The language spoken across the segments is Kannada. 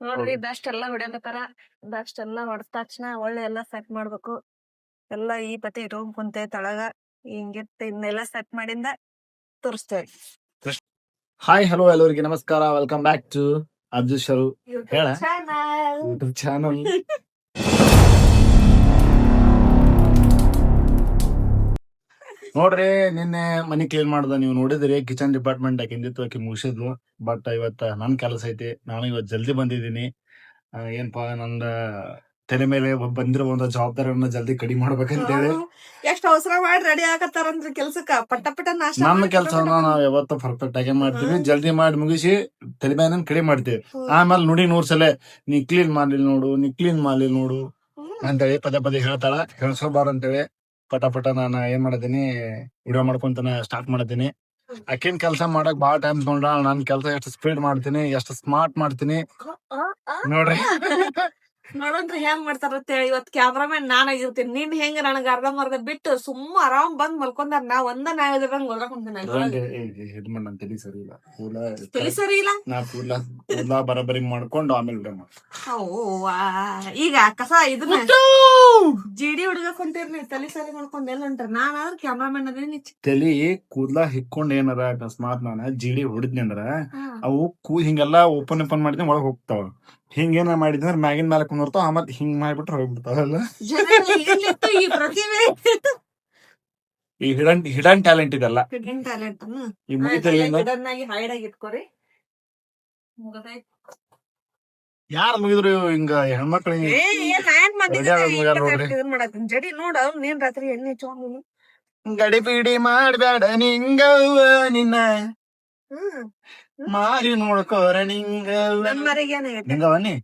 ನೋಡ್ರಿ ಡಸ್ಟ್ ಎಲ್ಲಾ ಹೊಡ್ಯಾಕತ್ತಾರ. ಡಸ್ಟ್ ಎಲ್ಲಾ ಹೊಡೆದ ತಕ್ಷಣ ಒಳ್ಳೆ ಎಲ್ಲಾ ಸೆಟ್ ಮಾಡ್ಬೇಕು. ಎಲ್ಲಾ ಈ ಪತಿ ಇಟ್ಕೊಂಡ್ ಕುಂತೆ ತಳಗ ಹಿಂಗಿತ್ತ ಇನ್ನೆಲ್ಲಾ ಸೆಟ್ ಮಾಡಿಂದ ತೋರಿಸ್ತೇವೆ. ಹಾಯ್ ಹಲೋ ಎಲ್ಲರಿಗೆ ನಮಸ್ಕಾರ. Welcome back to Abdul Sharu ಹೇಳ. ಚಾನಲ್ ನೋಡ್ರಿ ನಿನ್ನೆ ಮನಿ ಕ್ಲೀನ್ ಮಾಡ್ದ ನೀವು ನೋಡಿದ್ರಿ ಕಿಚನ್ ಡಿಪಾರ್ಟ್ಮೆಂಟ್ ಹಾಕಿಂದಿತ್ತು ಆಕಿ ಮುಗಿಸಿದ್ಲು. ಬಟ್ ಇವತ್ತ ನನ್ ಕೆಲಸ ಐತಿ ನಾನು ಇವತ್ ಜಲ್ದಿ ಬಂದಿದ್ದೀನಿ. ಏನಪ್ಪಾ ಏನ್ಪಾ ನಂದ ತಲೆ ಮೇಲೆ ಬಂದಿರೋ ಒಂದು ಜವಾಬ್ದಾರಿಯನ್ನ ಜಲ್ದಿ ಕಡಿಮೆ ಮಾಡ್ಬೇಕಂತೇಳಿ ಎಷ್ಟು ಅವಸರ ಮಾಡಿ ರೆಡಿ ಆಗತ್ತಾರಂದ್ರ ಕೆಲ್ಸಕ್ಕ? ಪಟ್ಟ ಪಟ್ಟ ನಮ್ಮ ಕೆಲಸವನ್ನ ನಾವ್ ಯಾವತ್ತೂ ಪರ್ಫೆಕ್ಟ್ ಆಗಿ ಮಾಡ್ತೀವಿ. ಜಲ್ದಿ ಮಾಡಿ ಮುಗಿಸಿ ತಲೆ ಮೇಲೆ ಕಡಿಮೆ ಮಾಡ್ತೀವಿ. ಆಮೇಲೆ ನೋಡಿ ನೂರ್ ಸಲ ನೀ ಕ್ಲೀನ್ ಮಾಡ್ಲಿಲ್ಲ ನೋಡು ನೀ ಕ್ಲೀನ್ ಮಾಡ್ಲಿಲ್ಲ ನೋಡು ಅಂತ ಅಂತೇಳಿ ಪದೇ ಪದೇ ಹೇಳ್ತಾಳ. ಹೇಳ್ಸೋಬಾರ ಅಂತೇಳಿ. ಪಟ ಪಟ ನಾನು ಏನ್ ಮಾಡಿದೀನಿ ವಿಡಿಯೋ ಮಾಡ್ಕೊಂತಾನೆ ಸ್ಟಾರ್ಟ್ ಮಾಡಿದೀನಿ ಅಕ್ಕಿನ ಕೆಲಸ ಮಾಡಕ್ ಬಹಳ ಟೈಮ್ ತಗೊಂಡ ನಾನ್ ಕೆಲಸ ಎಷ್ಟು ಸ್ಪೀಡ್ ಮಾಡ್ತೀನಿ ಎಷ್ಟು ಸ್ಮಾರ್ಟ್ ಮಾಡ್ತೀನಿ. ನೋಡ್ರಿ. ನೋಡೋಣ್ರಿ ಹೆಂಗ್ ಮಾಡ್ತಾರ ಇವತ್ ಇವತ್ ಕ್ಯಾಮ್ರಾಮನ್ ನಾನ್ ಆಗಿರ್ತೀನಿ. ನೀನ್ ಹೆಂಗ ನನಗ ಅರ್ಧ ಮರ್ಧ ಬಿಟ್ಟು ಸುಮ್ಮ ಆರಾಮ್ ಬಂದ್ ಮಲ್ಕೊಂಡಾರ ನಾ ಒಂದ ನಾ ಹೇಳಿದ್ರಂಗ್ ತಲಿ ಸರಿ ಇಲ್ಲ. ತಲಿ ಸರಿ ಇಲ್ಲ? ನಾ ಬರಬರಿ ಮಾಡ್ಕೊಂಡು ಆಮೇಲೆ ಈಗ ಕಸ ಇದನ್ನ ಜಿಡಿ ಹುಡುಗ ಕುಂತೀರ್ನಿ ತಲಿ ಸರಿ ಮಾಡ್ಕೊಂಡ್ ಎಲ್ಲ ಹೊಂಟ್ರ? ನಾನ್ ಮ್ಯಾನ್ ಕ್ಯಾಮ್ರಾಮನ್ ಅದೀನಿ ತಲಿ ಕೂದ್ಲ ಹಿಕ್ಕೊಂಡ್ ಏನಾರ ಅಕಸ್ಮಾತ್ ನಾನ ಜಿಡಿ ಹೊಡಿದ್ನಿ ಅಂದ್ರ ಅವು ಕೂ ಹಿಂಗೆಲ್ಲಾ ಓಪನ್ ಓಪನ್ ಮಾಡಿದ್ರೆ ಒಳಗ್ ಹೋಗ್ತಾವ. ಹಿಂಗೇನ ಮಾಡಿದ್ರೆ ಮ್ಯಾಗಿನ ಮೇಲೆ ಕುಂದಿರ್ತಾವ ಆಮೇಲೆ ಹಿಂಗ್ ಮಾಡ್ಬಿಟ್ರೆ ಹೋಗ್ಬಿಡ್ತಾವಲ್ಲ ಈ ಪ್ರತಿಭೆ ಈ ಹಿಡನ್ ಹಿಡನ್ ಟ್ಯಾಲೆಂಟ್ ಇದೆಲ್ಲ. ಯಾರ ಟ್ಯಾಲೆಂಟ್ ಈ ಮುಗಿತಲ್ಲಿಂದ ಹಿಡನ್ ಆಗಿ ಹೈಡ್ ಆಗಿ ಇಟ್ಕೋರಿ. ಮುಗ್ದೈತ್. ಯಾರು ಮುಗಿದ್ರು ಹಿಂಗ ಹೆಣ್ಮಕ್ಳಿಗೆ? ಏ, ಏನ್ ನಾನ್ ಮುಗ್ಯಾರ ಇದನ್. ಜಡಿ ನೋಡ ಅವ್ನ್ ನೀನ್ ರಾತ್ರಿ ಎಣ್ಣೆ ಹಚ್ಕೊಂಡ್ ಮಾಡ್ಬೇಡ ನಿಂಗವ್ವ ನಿನ್ನ. ಹ್ಮ್. ಮಾರಿ ನೋಡ್ಕೋರ ನಿಂಗವ್ವ ನೀ?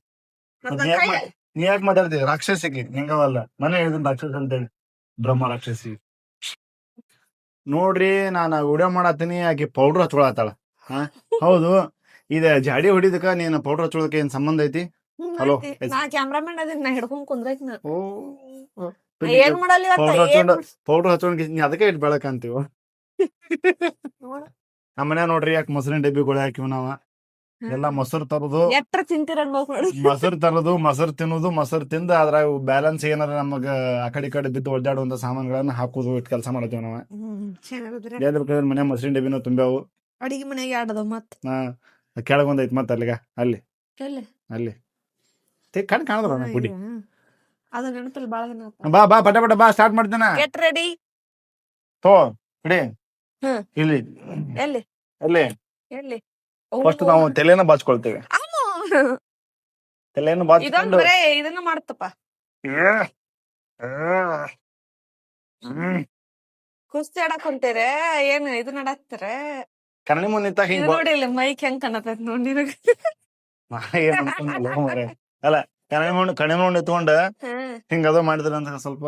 ಯಾಕ್ ಕೈ- ಮಾ- ನೀ ಯಾಕೆ ಮಾತಾಡ್ತೀವಿ ರಾಕ್ಷಸಿಗೆ. ನಿಂಗವಲ್ಲ. ಮನೆ ಹೇಳಿದ ರಾಕ್ಷಸ ಅಂತ ಹೇಳಿ ಬ್ರಹ್ಮ ರಾಕ್ಷಸಿ. ನೋಡ್ರಿ ನಾನು ವಿಡಿಯೋ ಮಾಡತ್ತೀನಿ ಆಕೆ ಪೌಡರ್ ಹಚ್ಕೊಳತ್ತಾಳ. ಹಾ? ಹೌದು. ಇದ ಜಾಡಿ ಹೊಡಿದಕ್ಕ ನೀನು ಪೌಡರ್ ಹಚ್ಕೊಳಕ್ಕೆ ಏನ್ ಸಂಬಂಧ ಐತಿ? ಹಲೋ. ನಾ ಕ್ಯಾಮ್ರಾಮನ್ ಅದನ್ನ ಹಿಡ್ಕೊಂಡ್ ಕುಂದ್ರೈತ್ ನಾ. ಓ ಏನ್ ಮಾಡಲ್ಲ ಪೌಡರ್ ಹಚ್ಕೊಂಡು ಪೌಡರ್ ಹಚ್ಕೊಂಡ್ ಅದಕ್ಕೆ ಇಟ್ ಬೆಳಕ ಅಂತೀವ ನೋಡು. ಮನೆ ನೋಡ್ರಿ ಯಾಕೆ ಮೊಸರಿನ ಡಬ್ಬಿಗಳು ಹಾಕಿವ್ ನಾವ? ಎಲ್ಲಾ ಮೊಸರು ತರದು ಎಟ್ರ ನೋಡಿ ಮೊಸರು ತರೋದು ಮೊಸರು ತಿನ್ನುದು ಮೊಸರು ತಿಂದ ಅದ್ರಾಗ ಬ್ಯಾಲೆನ್ಸ್ ಏನಾರ ನಮಗ ಆ ಕಡೆ ಈ ಕಡೆ ಬಿದ್ದು ಒಡ್ಡಾಡುವಂತ ಸಾಮಾನುಗಳನ್ನ ಹಾಕುದು ಇಟ್ ಕೆಲಸ ಮಾಡ್ತೇವ್ ನಾವ. ಬೇಕಾದ್ರೆ ಮನೆ ಮೊಸರಿನ ಡಬ್ಬಿನ ತುಂಬ್ಯಾವು. ಅಡಿಗೆ ಮನೆಗೆ ಆಡದ ಮತ್ ಹಾ ಕೆಳಗೊಂದೈತ್ ಮತ್ ಅಲ್ಲಿಗ ಅಲ್ಲಿ. ಅಲ್ಲಿ. ಕಣ್ ಕಾಣದ್ರ ಗುಡಿ. ಹ್ಮ್. ಅದು ನೆನಪಿಲ್ಲ ಬಾಳ ಬಾ ಬಾ ಪಟ ಪಟ ಬಾ ಸ್ಟಾರ್ಟ್ ಮಾಡ್ತೇನೆ. ಗೆಟ್ ರೆಡಿ ತೋ ಇಡಿ. ಹ್ಮ್. ಇಲ್ಲಿ ಎಲ್ಲಿ ಅಲ್ಲಿ ಎಲ್ಲಿ ಫಸ್ಟ್ ನಾವು ತಲೆನ ಬಾಚ್ಕೊಳ್ತೇವೆ ಅಮ್ಮೋ. ಇದೊಂದ್ ಬಾಚ್ಕೊಂಡು ಬರೇ ಇದನ್ನ ಮಾಡ್ತಪ್ಪ ಏ, ಹ್ಮ್. ಕುಸ್ತಿ ಆಡಕ್ ಹೊಂಟೇರೆ ಏನ್ ಇದನ್ನ ಆಡಾಕ್ತಾರ ಕಣ್ಣಿ ಮುಂದೆ ನಿಂತಾಗ ಹಿಂಗ್ ಬಾ- ನೋಡಿ ಇಲ್ಲಿ ಮೈಕ್ ಹೆಂಗ್ ಕಾಣತೈತ್ ನೋಡಿ ನಿನಗ ನಾ ಏನ್ ಅನ್ಕೊಂಡಿಲ್ಲ ಮಾರ್ರೆ. ಅಲ್ಲ ಕಣ್ಣಿ ಕಣ್ಣಿ. ಹಿಂಗ ಅದು ಮಾಡಿದ್ರೆ ಅಂತ ಸ್ವಲ್ಪ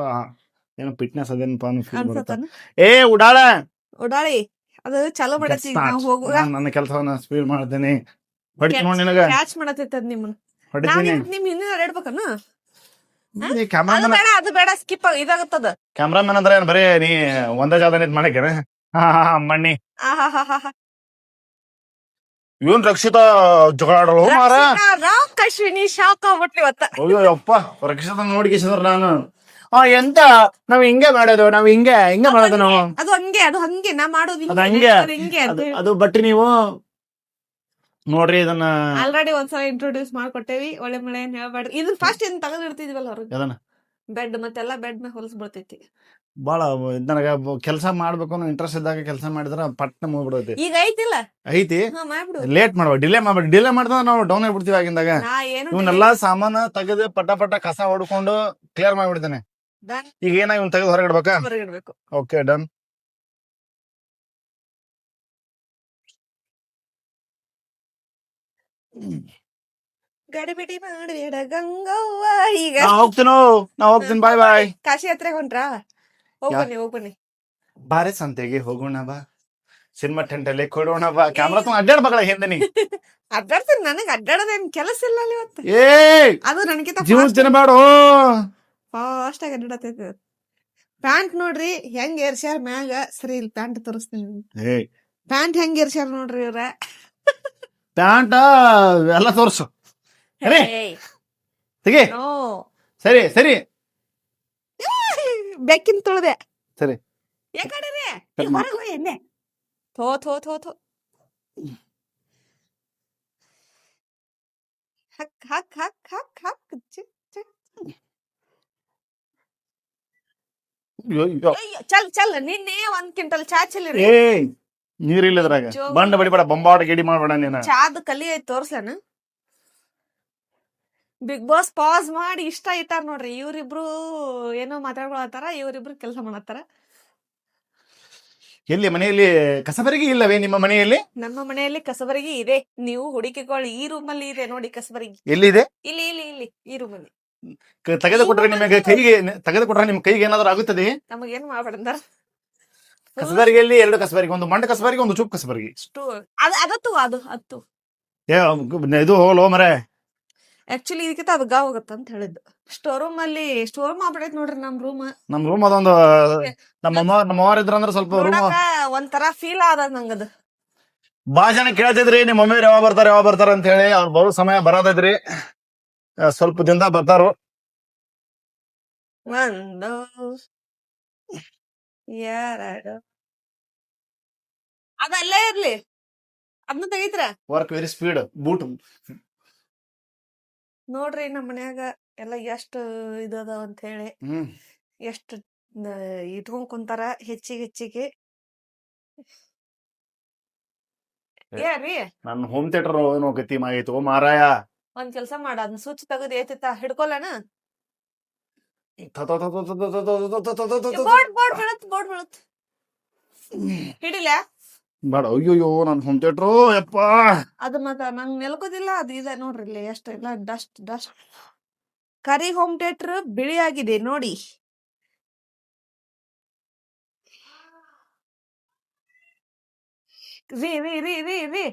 ಏನು ಫಿಟ್ನೆಸ್ ಅದೇನಪ್ಪ ಅನ್ನೋ ಫೀಲ್ ಬರುತ್ತೆ ಅನ್ಸತ್ತನ? ಏ ಉಡಾಳ ಉಡಾಳಿ ಅದು ಚಲೋ ಮಾಡತಿ ನಾವು ಹೋಗುವ. ನಾನ್ ನನ್ನ ಕೆಲಸವನ್ನ ಸ್ಪೀಡ್ ಮಾಡ್ತೀನಿ ಹೊಡಿತೀನಿ ನೋಡಿ ನಿನಗ. ಕ್ಯಾಚ್ ಮಾಡತೈತೆ ಅದ್ ನಿಮ್ಮನ್ನ ನಾನು ನಿಮ್ಮ ಹಿಂದೆ ನಿಮ್ ಆಡ್ಬೇಕನ ಅದು ಕ್ಯಾಮ್ರಾಮನ್ ಬೇಡ ಅದು ಬೇಡ ಸ್ಕಿಪ್ ಇದಾಗತ್ತದ. ಕ್ಯಾಮ್ರಾಮನ್ ಅಂದ್ರೆ ಏನ್ ಬರೀ ನೀ ಒಂದೇ ಜಾಗ ನಿಂತ್ ಮಾಡಕ್ಕೆ ಹಾ ಹಾ ಹಾ ಮಣ್ಣಿ. ಆಹಾಹಾಹಾ. ಇವನ್ ರಕ್ಷಿತ ಜಗಳಾಡಲು ಮಾರ ರಕ್ಷಿತಾ ರಾವ್ ಅಶ್ವಿನಿ ಶಾಕ್ ಆಗ್ಬಿಟ್ಲಿ ಇವತ್ತ. ಅಯ್ಯೋ ಯಪ್ಪ ರಕ್ಷಿತ ನೋಡಿ ಕಿಸಿದ್ರ ನಾನು. ಆ ಎಂತ? ನಾವ್ ಹಿಂಗೆ ಮಾಡೋದು ನಾವ್ ಹಿಂಗೆ ಹಿಂಗೆ ಮಾಡೋದು ನಾವು. ಅದು ಹಂಗೆ ಅದು ಹಂಗೆ ನಾ ಮಾಡೋದು ಅದು ಹಂಗೆ. ಅದು ಹಿಂಗೆ ಅದು ಅದು ಬಟ್ಟಿ ನೀವು ನೋಡ್ರಿ ಇದನ್ನ. ಆಲ್ರೆಡಿ ಒಂದ್ಸಲ ಇಂಟ್ರೊಡ್ಯೂಸ್ ಮಾಡ್ಕೊಟ್ಟೇವಿ ಒಳ್ಳೆ ಮಳೆ ಏನ್ ಹೇಳ್ಬೇಡ್ರಿ ಇದನ್ನ ಫಸ್ಟ್ ಏನ್ ತಗದಿರ್ತಿದ್ವಲ್ಲ ಹೊರಗೆ ಅದನ್ನ ಬೆಡ್ ಮತ್ತೆಲ್ಲ ಬೆಡ್ನ ಹೊಲಸ್ ಬರ್ತೈತಿ ಬಹಳ ನನಗ ಕೆಲಸ ಮಾಡ್ಬೇಕು ಅನ್ನೋ ಇಂಟ್ರೆಸ್ಟ್ ಇದ್ದಾಗ ಕೆಲಸ ಮಾಡಿದ್ರ ಪಟ್ನ ಮುಗ್ಬಿಡೈತಿ ಈಗ ಐತಿಲ್ಲ? ಐತಿ. ಹಾ ಮಾಡ್ಬಿಡು. ಲೇಟ್ ಮಾಡ್ಬೇಕು ಡಿಲೇ ಮಾಡ್ಬೇಕು. ಡಿಲೇ ಮಾಡಿದ್ರೆ ನಾವು ಡೌನ್ ಆಗ್ಬಿಡ್ತೀವಿ ಆಗಿಂದಾಗ. ನಾ ಏನು ಇವನ್ನೆಲ್ಲಾ ಸಾಮಾನ ತೆಗೆದು ಪಟ ಪಟ ಕಸ ಹೊಡ್ಕೊಂಡು ಕ್ಲಿಯರ್ ಮಾಡ್ಬಿಡ್ತೇನೆ. ಈಗ ಏನ ಇವ್ನ ತೆಗೆದು ಹೊರಗಿಡ್ಬೇಕಾ? ಹೊರಗಿಡ್ಬೇಕು. ಓಕೆ ಡನ್ ಗಡಿಬಿಡಿ ಮಾಡಬೇಡ ಗಂಗವ್ವ ಈಗ. ನಾ ಹೋಗ್ತೀನೋ ನಾ ಹೋಗ್ತೀನಿ ಬಾಯ್ ಬಾಯ್ ಕಾಶಿ ಹತ್ರ ಹೊಂಟ್ರಾ? ಹೋಗ್ಬನ್ನಿ ಹೋಗ್ಬನ್ನಿ ಬನ್ನಿ ಬಾರೆ ಸಂತೆಗೆ ಹೋಗೋಣ ಬಾ. ಸಿನಿಮಾ ಟೆಂಟಲ್ಲಿ ಕೊಡೋಣ ಬಾ. ಕ್ಯಾಮ್ರಾ ತುಂಬ ಅಡ್ಡಾಡ್ಬೇಕಲ್ಲ ಹಿಂದೆ ನೀ ಅಡ್ಡಾಡ್ತೀನಿ ನನಗ್ ಅಡ್ಡಾಡೋದೇನ್ ಕೆಲಸ ಇಲ್ಲ ಅಲ್ಲಿ ಇವತ್ತು. ಏ ಅದು ನನಗಿಂತ ಜೀವನ ತಿನ್ನಬೇಡ ಫಾಸ್ಟ್ ಆಗಿ ಅಡ್ಡಾಡತೈತಿ ಪ್ಯಾಂಟ್ ನೋಡ್ರಿ ಹೆಂಗ್ ಏರ್ಸ್ಯಾರ ಮ್ಯಾಗ? ಸರಿ ಇಲ್ಲಿ ಪ್ಯಾಂಟ್ ತೋರಿಸ್ತೀನಿ ಪ್ಯಾಂಟ್ ಹೆಂಗ್ ಏರ್ಸ್ಯಾರ ನೋಡ್ರಿ ಇವ್ರ? ಪ್ಯಾಂಟ್ ಎಲ್ಲ ತೋರ್ಸು. ಅರೆ. ತೆಗಿ. ನೋ ಸರಿ ಸರಿ. ಬೆಕ್ಕಿನ ತುಳ್ದೆ. ಸರಿ. ಯಾಕಡೆ ರೀ ಕಟ್ ಮಾಡು. ಹೊರಗೆ ಹೋಗಿ ಎಣ್ಣೆ. ಥೋ ಥೋ ಥೋ ಥೋ. ಹಕ್ ಹಕ್ ಹಕ್ ಹಕ್ ಹಕ್ ಚಿ, ಚಿ. ಅಯ್ಯೋ, ಚಲ್ ಚಲ್ ನಿನ್ನೆ ಒಂದ್ ಕಿಂಟಲ್ ಚಾ ಚೆಲ್ಲಿರಿ. ಏ ನೀರಿಲ್ಲ ಇದ್ರಾಗ ಜೋ- ಬಂಡ ಬಡಿಬೇಡ ಬೊಂಬಾಟ ಗಿಡಿ ಮಾಡ್ಬೇಡ ನೀನ. ಚಾದ ಕಲಿ ಐತ್ ತೋರ್ಸ್ಲನ? ಬಿಗ್ ಬಾಸ್ ಪಾಸ್ ಮಾಡಿ ಇಷ್ಟ ಐತಾರ ನೋಡ್ರಿ ಇವ್ರಿಬ್ರು ಏನೋ ಮಾತಾಡ್ಕೊಳತ್ತಾರ ಇವ್ರಿಬ್ರು ಕೆಲಸ ಮಾಡತ್ತಾರ ಎಲ್ಲಿ ಮನೆಯಲ್ಲಿ ಕಸಬರಿಗೆ ಇಲ್ಲವೇ ನಿಮ್ಮ ಮನೆಯಲ್ಲಿ? ನಮ್ಮ ಮನೆಯಲ್ಲಿ ಕಸಬರಗಿ ಇದೆ. ನೀವು ಹುಡುಕಿಕೊಳ್ಳಿ ಈ ರೂಮಲ್ಲಿ ಇದೆ ನೋಡಿ ಕಸಬರಗಿ. ಎಲ್ಲಿದೆ? ಇಲ್ಲಿ ಇಲ್ಲಿ ಇಲ್ಲಿ ಈ ರೂಮಲ್ಲಿ ಕ- ತೆಗೆದು ಕೊಟ್ರೆ ನಿಮಗೆ ಕೈಗೆ ತೆಗೆದುಕೊಟ್ರೆ ನಿಮ್ ಕೈಗೆ ಏನಾದ್ರು ಆಗುತ್ತದೆ ನಮಗೇನು ಮಾಡ್ಬೇಡಂದಾರ? ಕಸಬರಿಗೆಯಲ್ಲಿ ಎರಡು ಕಸಬರಿಗೆ ಒಂದು ಮಂಡ ಕಸಬರಿಗೆ ಒಂದು ಚುಪ್ ಕಸಬರಿಗೆ. ಅಷ್ಟು ಅದು ಅದತ್ತು ಅದು ಹತ್ತು. ಏ ಇದು ಹೋಗಲೋ ಮರೆ? ಆಕ್ಚುಲಿ ಇದಕ್ಕಿಂತ ಅದು ಗಾವ್ ಹೋಗತ್ತ ಅಂತ ಹೇಳಿದ್ದು. ಸ್ಟೋರ್ ರೂಮ್ ಅಲ್ಲಿ ಸ್ಟೋರ್ ರೂಮ್ ಆಗ್ಬಿಡೈತ್ ನೋಡ್ರಿ ನಮ್ ರೂಮ್ ನಮ್ ರೂಮ್ ಅದೊಂದು ನಮ್ಮ ಅಮ್ಮ ನಮ್ಮ ಅವ್ರ ಇದ್ರಂದ್ರ ಸ್ವಲ್ಪ ರೂಮ್ ಒಂಥರ ಫೀಲ್ ಆದ ನಂಗದು. ಬಾ ಜನ ಕೇಳ್ತಿದ್ರಿ ನಿಮ್ಮ ಮಮ್ಮಿ ಯಾವಾಗ ಬರ್ತಾರೆ ಯಾವಾಗ ಬರ್ತಾರ ಅಂತ ಹೇಳಿ ಅವ್ರು ಬರೋ ಸಮಯ ಬರೋದೈತ್ರಿ ಸ್ವಲ್ಪ ದಿನದಾಗ ಬರ್ತಾರು? ಒಂದು ಎರಡು. ಅದಲ್ಲೇ ಇರ್ಲಿ. ಅದನ್ನ ತೆಗಿತ್ರ? ವರ್ಕ್ ವೆರಿ ಸ್ಪೀಡ್ ಬೂಟ್ ನೋಡ್ರಿ ನಮ್ಮ ಮನ್ಯಾಗ ಎಲ್ಲ ಎಷ್ಟು ಇದದ ಅಂತ ಹೇಳಿ ಹ್ಮ್. ಎಷ್ಟು ಇಟ್ಕೊಂಡ್ ಕುಂತಾರ ಹೆಚ್ಚಿಗೆ ಹೆಚ್ಚಿಗೆ. ಏ. ರೀ ನನ್ನ ಹೋಮ್ ಥಿಯೇಟರ್ ಏನೋ ಗತಿ ಮಾಗೈತು ಮಾರಾಯ. ಒಂದ್ ಕೆಲಸ ಮಾಡ ಅದನ್ನ ಸುಚ್ ತೆಗೆದು ಏತಿತ್ತ ಹಿಡ್ಕೊಲ್ಲನ ಹಿಡಿಲ? ಬೇಡ ಅಯ್ಯೋಯ್ಯೋ ನನ್ ಹೋಮ್ ಥಿಯೇಟ್ರು ಯಪ್ಪ. ಅದು ಮತ್ತ ನಂಗ್ ನೆಲ್ಕೋದಿಲ್ಲ ಅದು ಇದೆ ನೋಡ್ರಿ ಇಲ್ಲಿ ಎಷ್ಟು ಇಲ್ಲ ಡಸ್ಟ್ ಡಸ್ಟ್. ಕರಿ ಹೋಮ್ ಥಿಯೇಟರ್ ಬಿಳಿ ಆಗಿದೆ ನೋಡಿ. ರೀ ರೀ ರೀ ರೀ ರೀ.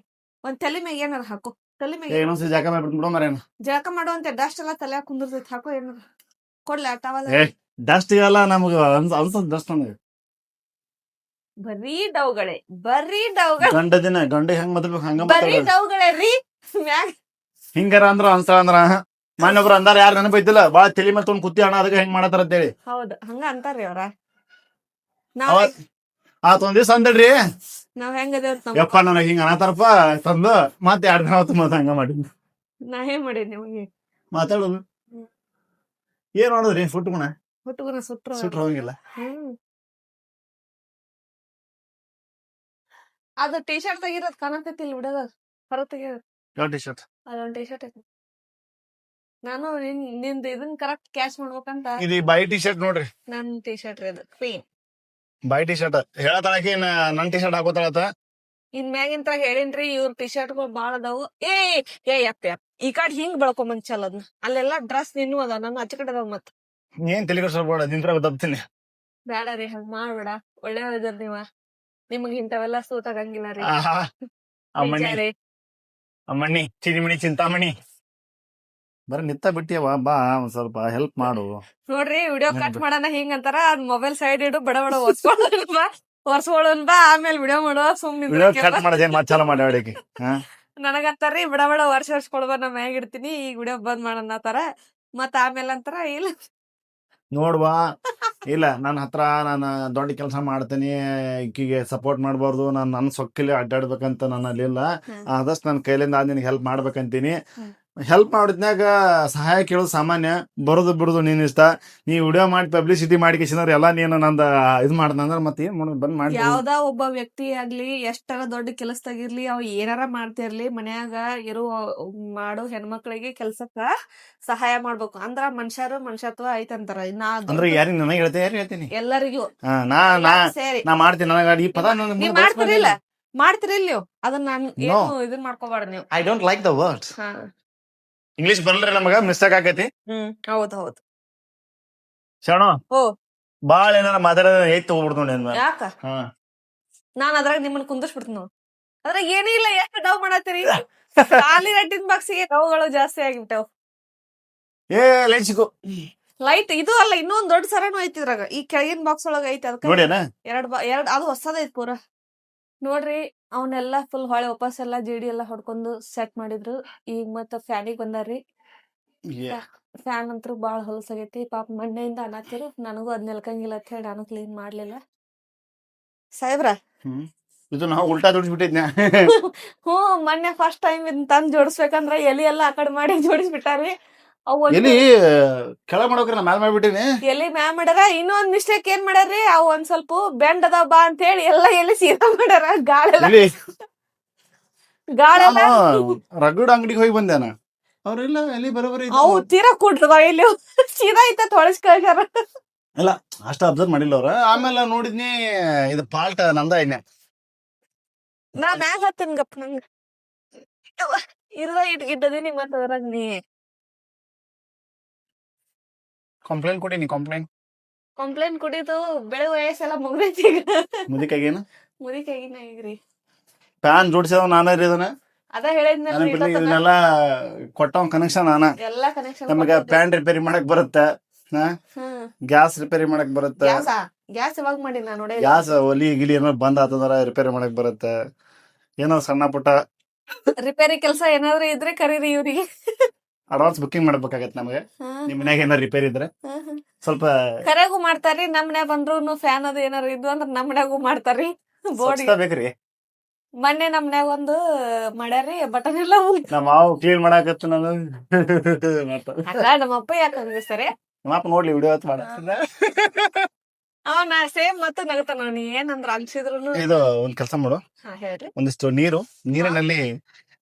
ಒಂದ್ ತಲೆ ಮ್ಯಾಗ ಏನಾರ ಹಾಕು. ತಲೆ ಮೇಲೆ ಮ್ಯಾಗ ಇನ್ನೊಂದ್ಸರಿ ಜಾಗ ಮಾಡ್ಬಿಡ್ಬಿಡೋ ಮರೇನ ಜಳಕ ಮಾಡುವಂತೆ ಡಸ್ಟ್ ಎಲ್ಲ ತಲೆ ಕುಂದಿರ್ತೈತಿ. ಹಾಕೋ ಏನು? ಕೊಡ್ಲ ಟವಲ್ ಏ ಡಸ್ಟ್ ಎಲ್ಲ ನಮ್ಗ ಅನ್ಸ ಅನ್ಸದ್ ಡಸ್ಟ್ ನನಗೆ ಬರೀ ಡೌಗಳೇ ಬರೀ ಡೌಗಳು ಗಂಡ ದಿನ ಗಂಡ ಹೆಂಗ್ ಮಾತಾಡ್ಬೇಕು ಹಂಗ ಬರೀ ಮಾತಾಡ ಡೌಗಳೇ ರೀ. ಮ್ಯಾಗ ಹಿಂಗಾರ ಅಂದ್ರ ಅನ್ಸಳ ಅಂದ್ರ. ಮಣ್ಣೊಬ್ರು ಅಂದಾರ ಯಾರು ನೆನಪೈತಿಲ್ಲ ಬಾಳ ತಲಿ ಮೇಲೆ ತೊಗೊಂಡ್ ಕುತ್ತಿ ಅಣ್ಣ ಅದಕ್ಕೆ ಹೆಂಗ್ ಮಾಡತಾರ ಅಂತೇಳಿ. ಹೌದು ಹಂಗ ಅಂತಾರ್ರಿ ಅವ್ರ. ನಾವ್ ಅವತ್ ಆತ್ ಒಂದ್ ದಿವ್ಸ ಅಂದಡ್ರಿ ನಾವ್ ಹೆಂಗದೇವ್ ನಮ್ ಯಪ್ಪ ನನಗ್ ಹಿಂಗ ಅನಾತಾರಪ್ಪ ತಂದು ಮತ್ತೆ ಎರಡ್ ದಿನ ಹೊತ್ತು ಮತ್ತೆ ಹಂಗ ಮಾಡಿ ನಾ ಏನ್ ಮಾಡೇನಿ ನಿಮಗೆ? ಮಾತಾಡೋದು. ಏನ್ ಮಾಡಿದ್ರಿ? ಫುಟ್ಗುಣ ಹುಟ್ಟುಗುನ ಸುಟ್ರು ಸುಟ್ರ ಹೋಗಿಲ್ಲ ಹ್ಮ್. ಅದು ಟಿ ಶರ್ಟ್ ತೆಗಿರೋದ್ ಕಾಣತೈತಿ ಇಲ್ಲಿ ಬಿಡೋದ ಹೊರ ತೆಗಿಯೋದು. ಯಾವ ಟಿ ಶರ್ಟ್ ಅದೊಂದ್ ಟಿ ಶರ್ಟ್ ಐತಿ. ನಾನು ನಿನ್ ಇದನ್ನ ಇದನ್ ಕರೆಕ್ಟ್ ಕ್ಯಾಚ್ ಮಾಡ್ಬೇಕಂತ. ಇದು ಬೈ ಟಿ ಶರ್ಟ್ ನೋಡ್ರಿ. ನನ್ ಟೀ ಶರ್ಟ್ ಇದು ಕ್ವೀನ್ ಬಾಯಿ ಟಿ ಶರ್ಟ್ ಹೇಳತಾಳಕಿ ನನ್ ಟಿ ಶರ್ಟ್ ಹಾಕೋತಾಳತ ಇನ್ ಮ್ಯಾಗಿಂತ ಹೇಳಿನ್ರಿ ಇವ್ರ ಟಿ ಶರ್ಟ್ಗಳು ಬಾಳ ಅದಾವು. ಏ ಏ ಯಪ್ ಈ ಕಾಡ್ ಹಿಂಗ್ ಬೆಳ್ಕೊಂಬಂದ್ ಚಲ್ ಅದ್ನ. ಅಲ್ಲೆಲ್ಲಾ ಡ್ರೆಸ್ ನಿನ್ನು ಅದ ನನ್ನ ಅಚ್ಚ ಕಡೆ ಅದಾವ ಮತ್ ಏನ್ ತಲೆ ಕೆಡ್ಸ್ಕೊಬೇಡ ನಿಂತ್ರ ತಪ್ತೀನಿ ಬೇಡ ರೀ ಹಂಗ್ ಮಾಡ್ಬೇಡ. ಒಳ್ಳೆಯವ್ರ ನೀವ. ನಿಮಗ್ ಇಂಥವೆಲ್ಲ ಸೂಟ್ ಆಗಂಗಿಲ್ಲ ರೀ. ಅಮ್ಮಣ್ಣಿ. ಚಿರಿಮಣಿ. ಅಮ್ಮಣ್ಣಿ ಚಿನಿಮಣಿ ಚಿಂತಾಮಣಿ. ಬರೀ ನಿತ್ತ ಬಿಟ್ಟಿಯವ ಬಾ ಒಂದ್ ಸ್ವಲ್ಪ ಹೆಲ್ಪ್ ಮಾಡು. ನೋಡ್ರಿ ವಿಡಿಯೋ ಕಟ್ ಮಾಡೋಣ ಹಿಂಗ್ ಅಂತಾರ ಅದ್ ಮೊಬೈಲ್ ಸೈಡ್ ಇಡು ಬಡ ಬಡ ಒರ್ಸ್ಕೊಳ್ಳೋಣ ಬಾ ಆಮೇಲೆ ವಿಡಿಯೋ ಮಾಡೋ ವಿಡಿಯೋ ಕಟ್ ಸುಮ್ಮನೆ ಮಾಡೋದೇನ್ ಮತ್ ಚಾಲ ಮಾಡಿ ಹಾ? ನನಗಂತಾರ್ರಿ ಬಡ ಬಡ ವರ್ಷ ವರ್ಷಕೊಳ್ಬಾರ ನಾ ಮ್ಯಾಗ ಇಡ್ತೀನಿ ಈಗ ವಿಡಿಯೋ ಬಂದ್ ಮಾಡೋಣ ಅಂತಾರ ಮತ್ತ ಆಮೇಲೆ ಅಂತಾರ ಇಲ್ಲ. ನೋಡ್ವಾ ಇಲ್ಲ ನನ್ನ ಹತ್ರ ನಾನು ದೊಡ್ಡ ಕೆಲಸ ಮಾಡ್ತೀನಿ ಈಕಿಗೆ ಸಪೋರ್ಟ್ ಮಾಡಬಾರ್ದು ನಾನು ನನ್ನ ಸೊಕ್ಕಿಲಿ ಅಡ್ಡಾಡ್ಬೇಕಂತ ನನ್ನಲ್ಲಿಲ್ಲ ಹ್ಮ್. ಆದಷ್ಟು ನನ್ನ ಕೈಲಿಂದ ನಿನಗೆ ಹೆಲ್ಪ್ ಮಾಡ್ಬೇಕಂತೀನಿ. ಹೆಲ್ಪ್ ಮಾಡಿದ್ನಾಗ ಸಹಾಯ ಕೇಳೋದು ಸಾಮಾನ್ಯ. ಬರೋದು ಬಿಡೋದು ನೀನ್ ಇಷ್ಟ. ನೀ ವಿಡಿಯೋ ಮಾಡಿ ಪಬ್ಲಿಸಿಟಿ ಮಾಡಿಕಿಸಿದ್ರೆ ಎಲ್ಲ ನೀನು ನಂದ ಇದು ಮಾಡ್ದಂದ್ರೆ ಮತ್ತೆ ಏನ್ ಮಾಡೋದು? ಬಂದ್ ಮಾಡಿ ಯಾವ್ದಾ ಒಬ್ಬ ವ್ಯಕ್ತಿ ಆಗ್ಲಿ ಎಷ್ಟರ ದೊಡ್ಡ ಕೆಲಸದಾಗಿರ್ಲಿ ಅವ್ ಏನಾರ ಮಾಡ್ತಿರ್ಲಿ ಮನ್ಯಾಗ ಇರೋ ಮಾಡೋ ಹೆಣ್ಮಕ್ಳಿಗೆ ಕೆಲ್ಸಕ್ಕ ಸಹಾಯ ಮಾಡ್ಬೇಕು. ಅಂದ್ರ ಮನುಷ್ಯರು ಮನುಷ್ಯತ್ವ ಐತಂತಾರ ನಾ ಅಂದ್ರೆ ಯಾರಿಗ ನನಗೆ ಹೇಳ್ತೇನೆ ಯಾರು ಹೇಳ್ತೀನಿ? ಎಲ್ಲರಿಗೂ. ಹಾ, ನಾ ನಾ ಸೇರಿ. ನಾ ಮಾಡ್ತೀನಿ ನನಗ ಈ ಪದ ನೀವ್ ಮಾಡ್ತಿರಿಲ್ಲ ಮಾಡ್ತಿರಿಲ್ಲ ನೀವು? ಅದನ್ನ ನಾನು ಏನು ಇದನ್ ಮಾಡ್ಕೋಬಾರ್ದು ನೀವು. I don't like the words ಹಾ. ಇಂಗ್ಲಿಷ್ ಬರಲ್ರಿ ನಮಗ ಮಿಸ್ಟೇಕ್ ಆಕೈತಿ. ಹ್ಮ್ ಹೌದ್ ಹೌದ್. ಶರಣು ಓ ಬಾಳ ಏನಾರ ಮಾತಾಡೋದ ಐತ್ ತಗೋಬಿಡ್ತು ನೋಡಿ. ಯಾಕ? ಹಾ. ನಾನ್ ಅದ್ರಾಗ ನಿಮ್ಮನ್ನ ಕುಂದಿಸ್ಬಿಡ್ತೀನಿ ನೋಡ್. ಅದ್ರಾಗ ಏನೂ ಇಲ್ಲ ಎಷ್ಟು ಡವ್ ಮಾಡತ್ತೀರಿ? ಖಾಲಿ ರಟ್ಟಿನ ಬಾಕ್ಸಿಗೆ ಡವ್ಗಳು ಜಾಸ್ತಿ ಆಗಿಬಿಟ್ಟವು. ಏ ಲೈಟ್ಸಿಗು ಲೈಟ್ ಇದು ಅಲ್ಲ ಇನ್ನೊಂದ್ ದೊಡ್ಡ ಸರನು ಐತಿ ಇದ್ರಾಗ. ಈ ಕೆಳಗಿನ ಬಾಕ್ಸ್ ಒಳಗ ಐತಿ ಅದಕ್ಕ ನೋಡೇನ ಎರಡ್ ಬಾ ಎರಡ್ ಅದು ಹೊಸದೈತಿ ಪೂರ. ನೋಡ್ರಿ ಅವನ್ನೆಲ್ಲ ಫುಲ್ ಹೊಳೆ ವಾಪಸ್ ಎಲ್ಲ ಜೇಡಿ ಎಲ್ಲ ಹೊಡ್ಕೊಂಡು ಸೆಟ್ ಮಾಡಿದ್ರು. ಈಗ ಮತ್ತ ಫ್ಯಾನಿಗೆ ಬಂದಾರ್ರಿ. ಫ್ಯಾನ್ ಅಂತೂ ಬಾಳ ಹೊಲಸಾಗೈತಿ ಪಾಪ ಮಣ್ಣೆಯಿಂದ ಅನ್ನತ್ತಿರು ನನಗೂ ಅದ್ ನೆಲ್ಕಂಗಿಲ್ಲ ಅಂತ ಹೇಳಿ ನಾನು ಕ್ಲೀನ್ ಮಾಡ್ಲಿಲ್ಲ. ಸಾಹೇಬ್ರ? ಇದು ನಾವು ಉಲ್ಟಾ ದುಡಿಸ್ಬಿಟ್ಟಿದ್ನ ಹ್ಞೂ ಮೊನ್ನೆ ಫಸ್ಟ್ ಟೈಮ್ ಇದನ್ನ ತಂದು ಜೋಡಿಸ್ಬೇಕಂದ್ರ ಎಲಿ ಎಲ್ಲ ಆ ಕಡೆ ಮಾಡಿ ಜೋಡಿಸ್ಬಿಟ್ಟಾರಿ ಅವು ಎಲ್ಲಿ ಕೆಳ ಮಾಡೋಕ್ರಿ ನಾ ಮ್ಯಾಲ ಮಾಡ್ಬಿಟ್ಟಿನಿ. ಎಲ್ಲಿ ಮ್ಯಾ ಮಾಡ್ಯಾರ? ಇನ್ನೊಂದ್ ಮಿಸ್ಟೇಕ್ ಏನ್ ಮಾಡ್ಯಾರ್ರಿ? ಅವ್ ಒಂದ್ ಸ್ವಲ್ಪ ಬೆಂಡ್ ಅದಾವ ಬಾ ಅಂತ ಹೇಳಿ ಎಲ್ಲ ಎಲ್ಲಿ ಸೀದಾ ಮಾಡ್ಯಾರ? ಗಾಳೆಲ್ಲ ನಾನು ರಗಡ್ ಅಂಗಡಿಗೆ ಹೋಗಿ ಬಂದೇನ ಅವ್ರಿಲ್ಲ ಎಲ್ಲಿ ಬರೋಬರಿ ಐತೆ. ಅವು ತೀರಾ ಕೊಡ್ರವ ಇಲ್ಲಿ ಸೀದಾ ಐತ ತೊಳಸ್ ಕಳ್ಸ್ಯಾರ ಅಷ್ಟ ಅಬ್ಸರ್ವ್ ಮಾಡಿಲ್ಲ ಅವ್ರ. ಆಮೇಲೆ ನೋಡಿದ್ನಿ ಇದು ಪಾಲ್ಟ್ ನಂದ ಇನ್ನ ನಾ ಮ್ಯಾಗ ಹತ್ತಿನ ಗಪ್ಪ ನಂಗ ಇರದ ಇಟ್ ಗಿಡ್ಡದೀನಿ ಮತ್ತ ಅದ್ರಾಗ ನೀ. ಕಂಪ್ಲೇಂಟ್ ಕೊಟ್ಟಿನಿ ಕಂಪ್ಲೇಂಟ್ ಕಂಪ್ಲೇಂಟ್ ಕುಡಿದು ಬೆಳೆ ವಯಸ್ಸೆಲ್ಲ ಮುಗ್ದೈತಿ ಈಗ. ಮುದಿಕಾಗೇನು ಮುದಿಕಾಗಿನ ಈಗ್ರಿ. ಫ್ಯಾನ್ ಜೋಡಿಸಿದವ ನಾನ ರೀ ಇದನ್ನ? ಅದ ನನ್ನ. ಇದನ್ನೆಲ್ಲ ಕೊಟ್ಟವ್ ಕನೆಕ್ಷನ್ ನಾನ. ಎಲ್ಲಾ ಕನೆಕ್ಷನ್ ನಮಗ ಪ್ಯಾನ್ ರಿಪೇರಿ ಮಾಡಕ್ ಬರುತ್ತೆ? ಹ್ಮ್ ಗ್ಯಾಸ್ ರಿಪೇರಿ ಮಾಡಕ್ ಬರುತ್ತೆ? ಗ್ಯಾಸ ಗ್ಯಾಸ್ ಯಾವಾಗ ಮಾಡಿ ನಾ ನೋಡಿ ಗ್ಯಾಸ್ ಒಲಿ ಗಿಲಿ ಏನೋ ಬಂದ್ ಆತಂದ್ರ ರಿಪೇರಿ ಮಾಡಕ್ ಬರುತ್ತೆ? ಏನೋ ಸಣ್ಣ ಪುಟ್ಟ? ರಿಪೇರಿ ಕೆಲಸ ಏನಾದ್ರು ಇದ್ರೆ ಕರೀರಿ ಇವ್ರಿಗೆ. ಅಡ್ವಾನ್ಸ್ ಬುಕ್ಕಿಂಗ್ ಮಾಡ್ಬೇಕಾಗತ್ತೆ ನಮಗೆ. ನಿಮ್ ಮನ್ಯಾಗ ಏನಾರ ರಿಪೇರ್ ಇದ್ರೆ. ಸ್ವಲ್ಪ ಕರೆಗೂ ಮಾಡ್ತಾರಿ ನಮ್ ಮನ್ಯಾಗ ಬಂದ್ರು ಫ್ಯಾನ್ ಅದು ಏನಾರ ಇದ್ವು ಅಂದ್ರ ನಮ್ ಮನ್ಯಾಗೂ ಮಾಡ್ತಾರಿ ಬೋರ್ಡ್ ಸ್ವಚ್ಛತಾ ಬೇಕ್ರಿ. ಮೊನ್ನೆ ನಮ್ ಮನ್ಯಾಗ ಒಂದು ಮಾಡ್ಯಾರಿ ಬಟನ್ ಎಲ್ಲ ನಮ್ಮ ಮಾವು ಕ್ಲೀನ್ ಮಾಡಾಕತ್ತು ನಾನು ಅಲ್ಲ ನಮ್ಮ ಅಪ್ಪ ಯಾಕೆ ನಮ್ಮ ಅಪ್ಪ ನೋಡ್ಲಿ ವಿಡಿಯೋ ಮಾಡ. ಅವನ ಸೇಮ್ ಮತ್ತೆ ನಗತಾನ ನೀ ಏನಂದ್ರ ಅನ್ಸಿದ್ರು ಇದು ಒಂದ್ ಕೆಲಸ ಮಾಡು. ಹಾ ಹೇಳ್ರಿ. ಒಂದಿಷ್ಟು ನೀರು ನೀರಿನಲ್ಲಿ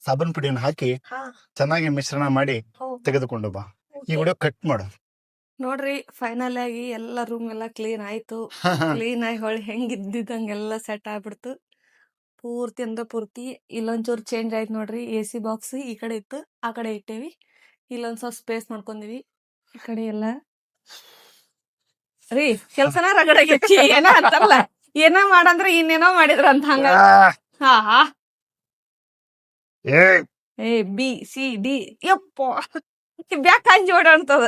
ಸಾಬೂನ್ ಪುಡಿಯನ್ನು ಹಾಕಿ ಹಾ. ಚೆನ್ನಾಗಿ ಮಿಶ್ರಣ ಮಾಡಿ. ತೆಗೆದುಕೊಂಡು ಬಾ. ಈ ವಿಡಿಯೋ ಕಟ್ ಮಾಡು. ನೋಡ್ರಿ ಫೈನಲ್ ಆಗಿ ಎಲ್ಲ ರೂಮ್ ಎಲ್ಲ ಕ್ಲೀನ್ ಆಯ್ತು. ಕ್ಲೀನ್ ಆಗಿ ಹೊಳಿ ಹೆಂಗ್ ಇದ್ದಿದ್ದಂಗೆಲ್ಲ ಸೆಟ್ ಆಗ್ಬಿಡ್ತು. ಪೂರ್ತಿ ಅಂದ್ರ ಪೂರ್ತಿ ಇಲ್ಲೊಂಚೂರು ಚೇಂಜ್ ಆಯ್ತು ನೋಡ್ರಿ. ಎ ಸಿ ಬಾಕ್ಸ್ ಈ ಕಡೆ ಇತ್ತು ಆ ಕಡೆ ಇಟ್ಟೇವಿ. ಇಲ್ಲೊಂದ್ ಸ್ವಲ್ಪ ಸ್ಪೇಸ್ ಮಾಡ್ಕೊಂಡಿವಿ. ಈ ಕಡೆ ಎಲ್ಲ. ರೀ ಕೆಲ್ಸನ ರಗಡಾಗೈತಿ ಏನ ಅಂತಲ್ಲ. ಏನೋ ಮಾಡಂದ್ರ ಇನ್ನೇನೋ ಮಾಡಿದ್ರ ಅಂತ ಹಂಗ ಹಾ ಹಾ. ಏ ಎ ಬಿ ಸಿ ಡಿ ಯಪ್ಪ. ಬ್ಯಾಕ್ ಹಂಜಿ ಓಡಾಡ್ತದ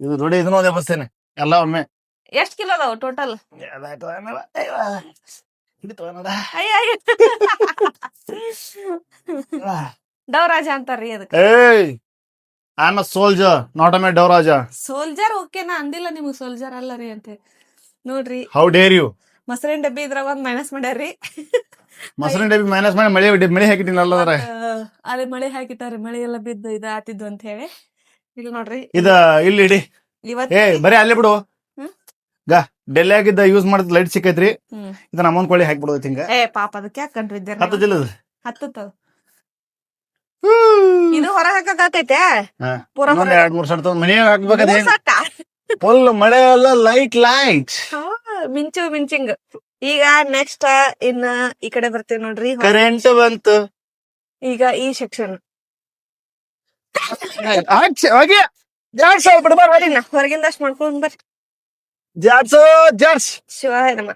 ಇದು ನೋಡಿ ಇದನ್ನ ಒಂದೇ ಬಸ್ತೇನೆ ಎಲ್ಲ ಒಮ್ಮೆ. ಎಷ್ಟ್ ಕಿಲೋ ಅದಾವ ಟೋಟಲ್ ಅದಾಯ್ತು ಆಮೇಲೆ ಅಯ್ಯೋ. ಹಿಡಿತು ನೋಡ. ಅಯ್ಯ ಡವರಾಜ ಅಂತಾರ್ರಿ ಅದಕ್ಕೆ. ಏಯ್ I am a soldier not a May ಡೌರಾಜ. ಸೋಲ್ಜರ್ ಓಕೆ ನಾ ಅಂದಿಲ್ಲ ನಿಮ್ಗೆ ಸೋಲ್ಜರ್ ಅಲ್ಲ ರೀ ಅಂತ. ನೋಡ್ರಿ. ಹೌ ಡೇರ್ ಯು ಮೊಸರಿನ ಡಬ್ಬಿ ಇದ್ರಾಗ ಒಂದ್ ಮೈನಸ್ ಮಾಡ್ಯಾರ್ರಿ. ಮೊಸರಿನ ಡಬ್ಬಿ ಮೈನಸ್ ಮಾಡಿ ಮಳೆ ಮಳೆ ಹಾಕಿಟ್ಟಿನಲ್ಲ ಅದ್ರ ಅದೇ ಮಳೆ ಹಾಕಿಟ್ಟಾರಿ ಮಳೆ ಎಲ್ಲ ಬಿದ್ದು ಇದು ಆತಿದ್ದು ಅಂತ ಹೇಳಿ. ಇಲ್ಲಿ ನೋಡ್ರಿ ಇದ ಇಲ್ಲಿ ಇಡಿ. ಏ ಬರೀ ಅಲ್ಲೇ ಬಿಡು. ಗ ಗಾ ಡೆಲ್ಲಿ ಆಗಿದ್ದ ಯೂಸ್ ಮಾಡಿದ ಲೈಟ್ ಸಿಕ್ಕೈತ್ರಿ. ಹ್ಮ್. ಇದನ್ನ ಅಮೌಂಟ್ ಕೊಳ್ಳಿ ಹಾಕ್ಬಿಡೋದು ಹಿಂಗ. ಏ ಪಾಪ ಅದಕ್ಕೆ ಯಾಕೆ ಕಂಡ್ರಿ ಹತ್ತು ಜಿಲ್ಲದ ಹತ್ತದ ಇದು ಹೊರ ಹಾಕಕತ್ತೈತೆ ಹಾ. ಪೂರ ಇನ್ನೊಂದ್ ಎರಡ್ ಮೂರ್ ಸಲ ಮನೆಯಾಗ ಹಾಕ್ಬೇಕದ ಫುಲ್ ಮಳೆ ಎಲ್ಲ ಲೈಟ್ ಲೈಟ್ ಮಿಂಚು ಮಿಂಚಿಂಗ್. ಈಗ ನೆಕ್ಸ್ಟ್ ಇನ್ನ ಈ ಕಡೆ ಬರ್ತೇವೆ ನೋಡ್ರಿ ಕರೆಂಟ್ ಬಂತು. ಈಗ ಈ ಸೆಕ್ಷನ್ ಹೋಗಿ. ಜಾಡ್ಸೋ ಬರ್ರಿ ಹೊರಗಿಂದಷ್ಟು ಮಾಡ್ಕೊಂಡ್ ಬರ್ರಿ ಜಾಡ್ಸೋ ಜಾಡ್ಸ್. ಶಿವಾಯ ನಮ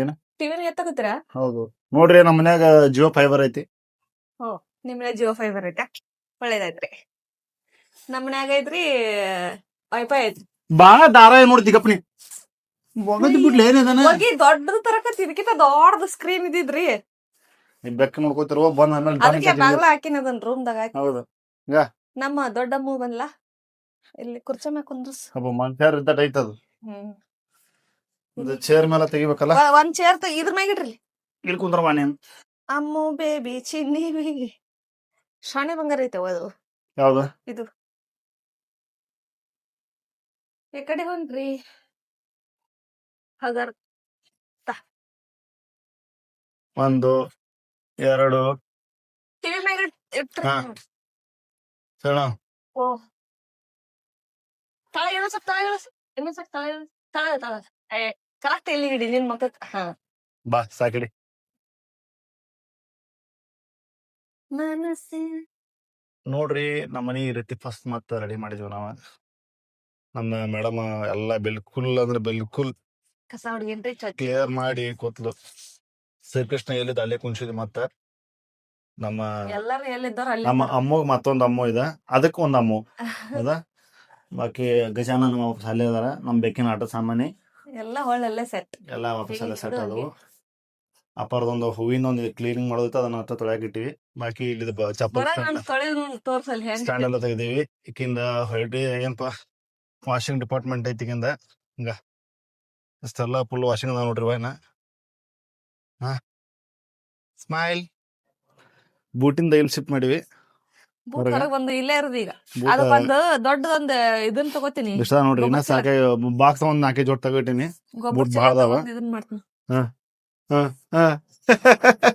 ಏನ? ಟಿವಿನ ಎತ್ತಕತ್ತೀರಾ? ಹೌದು. ನೋಡ್ರಿ ನಮ್ಮ ಮನ್ಯಾಗ ಜಿಯೋ ಫೈಬರ್ ಐತಿ. ನಿಮ್ನೆ ಜಿಯೋ ಫೈಬರ್ ಐತಾ? ಒಳ್ಳೇದಾಯ್ತ್ರಿ. ನಮ್ಮ ಮನ್ಯಾಗ ಐತ್ರಿ ವೈಫೈ ಐತ್ರಿ. ಬಾಳ ದಾರ ನೋಡ್ತಿ ಗಪ್ನಿ? ಒಗದ್ ಬಿಡ್ಲಿ ಏನದನ ಹೋಗಿ ದೊಡ್ಡದು ತರಕ ಇದಕ್ಕಿಂತ ದೊಡ್ಡದು ಸ್ಕ್ರೀನ್ ಇದಿದ್ರಿ ಬೆಕ್ಕ ನೋಡ್ಕೋತಿರೋ ಬಂದ ಆಮೇಲೆ ಅದಕ್ಕೆ ಬಾಗ್ಲ ಹಾಕಿನ ಅದನ್ ರೂಮ್ದಾಗ ಹಾಕಿ. ಹೌದು. ನಮ್ಮ ದೊಡ್ಡಮ್ಮ ಬಂದ್ಲ. ಇಲ್ಲಿ ಕುರ್ಚಿ ಮ್ಯಾಗ ಕುಂದ್ರಸ್. ಒಬ್ಬ ಮನುಷ್ಯರ್ ಇದ್ದ ಐತದು. ಹ್ಮ್. ಇದು ಚೇರ್ ಮೇಲೆ ತೆಗಿಬೇಕಲ್ಲ? ವ- ಒಂದ್ ಚೇರ್ ಇದ್ರ ಮ್ಯಾಗ ಇಡ್ರಿ. ಇಲ್ಲಿ ಕುಂದ್ರ ಮನೆ. ಅಮ್ಮು ಬೇಬಿ ಚಿನ್ನಿ ಬೇಬಿ ಶಾಣೆ ಬಂಗಾರ ಐತೆ ಅದು. ಯಾವ್ದು? ಈ ಕಡೆ ಹೊಂಟ್ರಿ ಹಗರ್ ಒಂದು ಎರಡು. ಟಿವಿ ಮ್ಯಾಗ ಹಾ. ಸಣ್ಣ ಓ. ತಳ ಇಳಿಸ ತಳ ಇಳಿಸ ಇಳಿಸ ತಳ ಇಳಿಸ ತಳ ತಳ. ಏ ಕರೆಕ್ಟ್ ಇಲ್ಲಿ ಹಿಡಿ ನಿನ್ ಹಾ. ಬಾ ಸಾಕಿಡಿ. ಮನಸ್ಸಿ ನೋಡ್ರಿ ನಮ್ಮ ಮನಿ ರೀತಿ ಫಸ್ಟ್ ಮತ್ತ ರೆಡಿ ಮಾಡಿದ್ವಿ ನಾವ. ನಮ್ಮ ಮೇಡಮ್ ಎಲ್ಲಾ ಬಿಲ್ಕುಲ್ ಅಂದ್ರೆ ಬಿಲ್ಕುಲ್ ಕಸ ಕ್ಲಿಯರ್ ಮಾಡಿ ಕೂತ್ಲು. ಶ್ರೀಕೃಷ್ಣ ಎಲ್ಲಿದ್ದ? ಅಲ್ಲೇ ಕುಂಚಿದ್ ಮತ್ತ. ನಮ್ಮ ಎಲ್ಲಾರು ಎಲ್ಲಿದ್ದಾರ ಅಲ್ಲಿ ನಮ್ಮ ಅಮ್ಮಗ್ ಮತ್ತೊಂದ್ ಅಮ್ಮ ಇದೆ. ಅದಕ್ಕೆ ಒಂದ್ ಅಮ್ಮ. ಅದ ಬಾಕಿ ಗಜಾನನ ವಾಪಸ್ ಅಲ್ಲೇ ಅದಾರ ನಮ್ ಬೆಕ್ಕಿನ ಆಟ ಸಾಮಾನಿ ಎಲ್ಲ ಒಳ್ಳಲ್ಲೇ ಸೆಟ್ ಎಲ್ಲ ವಾಪಸ್ ಅಲ್ಲೇ ಸೆಟ್ ಆದವು ಅಪ್ಪರದೊಂದು ಹೂವಿನ ಒಂದು ಕ್ಲೀನಿಂಗ್ ಮಾಡೋದಿತ್ತು. ಅದನ್ನ ಹತ್ತ ತೊಳ್ಯಾಕ್ ಇಟ್ಟಿವಿ ಬಾಕಿ ಇಲ್ಲಿ ಚಪ್ಪಲ್ ಸ್ಟ್ಯಾಂಡ್ ಎಲ್ಲ ತೆಗ್ದೀವಿ. ಈಕಿಂದ ಹೊರಟಿ ಏನಪ್ಪ ವಾಷಿಂಗ್ ಡಿಪಾರ್ಟ್ಮೆಂಟ್ ಐತಿ ಈಗಿಂದ ಹಿಂಗ. ಇಷ್ಟೆಲ್ಲ ಫುಲ್ ವಾಷಿಂಗ್ ಅದಾವ ನೋಡ್ರಿ ವಾಯ್ನ ಹಾ. ಸ್ಮೈಲ್ ಬೂಟಿಂದ ಇಲ್ಲಿ ಶಿಫ್ಟ್ ಮಾಡಿವಿ. ಬೂಟ್ ಹೊರಗ? ಹೊರಗ್ ಬಂದು ಇಲ್ಲೇ ಇರೋದು ಈಗ. ಅದು ಅದಕ್ಕೊಂದು ದೊಡ್ಡದೊಂದ್ ಇದನ್ನ ತಗೋತೀನಿ. ಇಷ್ಟ ನೋಡ್ರಿ ಇನ್ನ ಗೊಬ್ಬರ. ಸಾಕಾಗಿ ಬಾಕ್ಸ್ ಒಂದ್ ನಾಲ್ಕೈದು ಜೋಡ್ ತಗೋತೀನಿ ಗೊಬ್ಬರ ಬೂಟ್ ಚೀಲ ಭಾಳ ಅದಾವ. ತಗೊಂಡ್ ಇದನ್ ಮಾಡ್ತೀನಿ. ಹಾ ಹಾ